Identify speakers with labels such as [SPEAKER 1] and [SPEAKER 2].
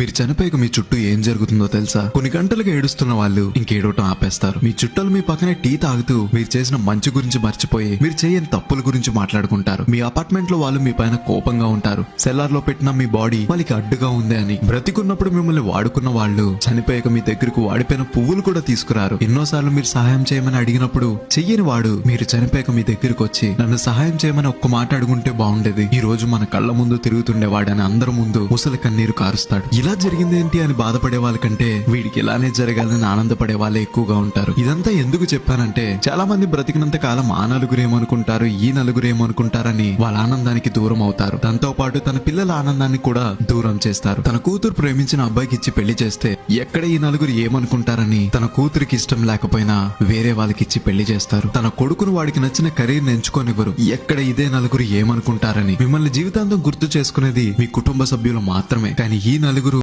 [SPEAKER 1] మీరు చనిపోయాక మీ చుట్టూ ఏం జరుగుతుందో తెలుసా? కొన్ని గంటలుగా ఏడుస్తున్న వాళ్ళు ఇంకేడవటం ఆపేస్తారు. మీ చుట్టాలు మీ పక్కనే టీ తాగుతూ మీరు చేసిన మంచి గురించి మర్చిపోయి మీరు చేయని తప్పుల గురించి మాట్లాడుకుంటారు. మీ అపార్ట్మెంట్లో వాళ్ళు మీ పైన కోపంగా ఉంటారు. సెల్లార్లో పెట్టిన మీ బాడీ వాళ్ళకి అడ్డుగా ఉంది అని. బ్రతికున్నప్పుడు మిమ్మల్ని వాడుకున్న వాళ్ళు చనిపోయాక మీ దగ్గరకు వాడిపోయిన పువ్వులు కూడా తీసుకురారు. ఎన్నోసార్లు మీరు సహాయం చేయమని అడిగినప్పుడు చెయ్యని వాడు మీరు చనిపోయాక మీ దగ్గరకు వచ్చి నన్ను సహాయం చేయమని ఒక్క మాట అడుగుంటే బాగుండేది. ఈ రోజు మన కళ్ళ ముందు తిరుగుతుండేవాడని అందరి ముందు ముసలి కన్నీరు కారుస్తాడు. ఇలా జరిగింది ఏంటి అని బాధపడే వాళ్ళకంటే వీడికి ఇలానే జరగాలని ఆనందపడే వాళ్ళే ఎక్కువగా ఉంటారు. ఇదంతా ఎందుకు చెప్పానంటే చాలా మంది బ్రతికినంత కాలం ఆ నలుగురు ఏమనుకుంటారు ఈ నలుగురు ఏమనుకుంటారని వాళ్ళ ఆనందానికి దూరం అవుతారు. దాంతో పాటు తన పిల్లల ఆనందాన్ని కూడా దూరం చేస్తారు. తన కూతురు ప్రేమించిన అబ్బాయికి ఇచ్చి పెళ్ళి చేస్తే ఎక్కడ ఈ నలుగురు ఏమనుకుంటారని తన కూతురికి ఇష్టం లేకపోయినా వేరే వాళ్ళకి ఇచ్చి పెళ్ళి చేస్తారు. తన కొడుకును వాడికి నచ్చిన కెరీర్ ఎంచుకోనివ్వరు. ఎక్కడ ఇదే నలుగురు ఏమనుకుంటారని మిమ్మల్ని జీవితాంతం గుర్తు చేసుకునేది మీ కుటుంబ సభ్యులు మాత్రమే. కానీ ఈ నలుగురు